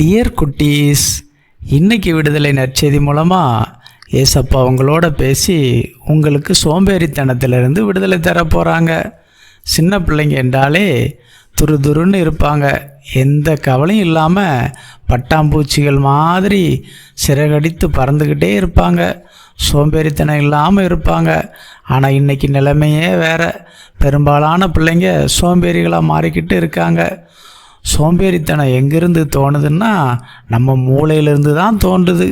Dear குட்டீஸ் இன்றைக்கி விடுதலை நற்செய்தி மூலமாக ஏசப்பா உங்களோட பேசி உங்களுக்கு சோம்பேறித்தனத்திலிருந்து விடுதலை தர போகிறாங்க சின்ன பிள்ளைங்க என்றாலே துரு துருன்னு இருப்பாங்க. எந்த கவலையும் இல்லாமல் பட்டாம்பூச்சிகள் மாதிரி சிறகடித்து பறந்துக்கிட்டே இருப்பாங்க. சோம்பேறித்தனம் இல்லாமல் இருப்பாங்க. ஆனால் இன்றைக்கி நிலைமையே வேறு. பெரும்பாலான பிள்ளைங்க சோம்பேறிகளாக மாறிக்கிட்டு இருக்காங்க. சோம்பேறித்தனம் எங்கேருந்து தோணுதுன்னா நம்ம மூளையிலிருந்து தான் தோன்றுது.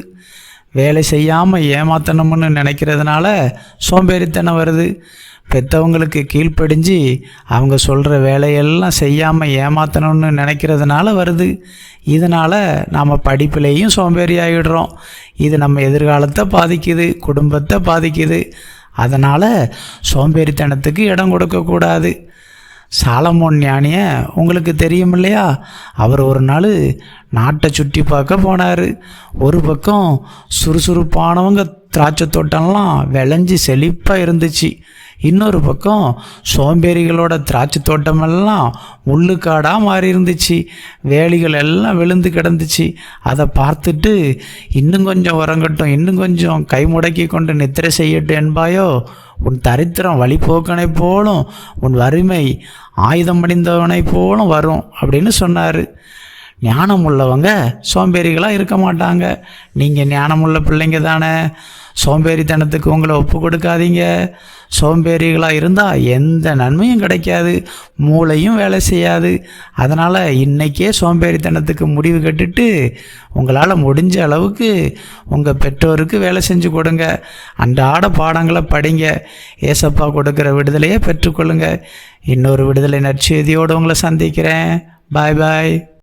வேலை செய்யாமல் ஏமாத்தணும்னு நினைக்கிறதுனால சோம்பேறித்தனம் வருது. பெற்றவங்களுக்கு கீழ்ப்படிஞ்சு அவங்க சொல்கிற வேலையெல்லாம் செய்யாமல் ஏமாத்தணும்னு நினைக்கிறதுனால வருது. இதனால் நாம் படிப்புலேயும் சோம்பேறி ஆகிடுறோம் இது நம்ம எதிர்காலத்தை பாதிக்குது குடும்பத்தை பாதிக்குது. அதனால் சோம்பேறித்தனத்துக்கு இடம் கொடுக்கக்கூடாது. சாலமோன் ஞானிய உங்களுக்கு தெரியும் இல்லையா? அவர் ஒரு நாள் நாட்டை சுற்றி பார்க்க போனார். ஒரு பக்கம் சுறுசுறுப்பானவங்க திராட்சை தோட்டம்லாம் விளைஞ்சி செழிப்பாக இருந்துச்சு. இன்னொரு பக்கம் சோம்பேறிகளோட திராட்சை தோட்டமெல்லாம் முள்ளுக்காடாக மாறி இருந்துச்சு வேலிகள் எல்லாம் விழுந்து கிடந்துச்சு. அதை பார்த்துட்டு இன்னும் கொஞ்சம் உறங்கட்டும் இன்னும் கொஞ்சம் கை முடக்கி கொண்டு நித்திரை செய்யட்டும் என்பாயோ உன் தரித்திரம் வழிபோக்கனை போலும் உன் வறுமை ஆயுதம் அணிந்தவனை போலும் வரும் அப்படின்னு சொன்னார். ஞானம் உள்ளவங்க சோம்பேறிகளாக இருக்க மாட்டாங்க. நீங்கள் ஞானமுள்ள பிள்ளைங்க தானே. சோம்பேறித்தனத்துக்கு உங்களை ஒப்பு கொடுக்காதீங்க. சோம்பேறிகளாக இருந்தால் எந்த நன்மையும் கிடைக்காது. மூளையும் வேலை செய்யாது. அதனால் இன்றைக்கே சோம்பேறித்தனத்துக்கு முடிவு கட்டுட்டு உங்களால் முடிஞ்ச அளவுக்கு உங்கள் பெற்றோருக்கு வேலை செஞ்சு கொடுங்க. அன்றாட பாடங்களை படிங்க. ஏசப்பா கொடுக்குற விடுதலையை பெற்றுக்கொள்ளுங்க. இன்னொரு விடுதலை நற்செய்தியோடு உங்களை சந்திக்கிறேன். பாய் பாய்.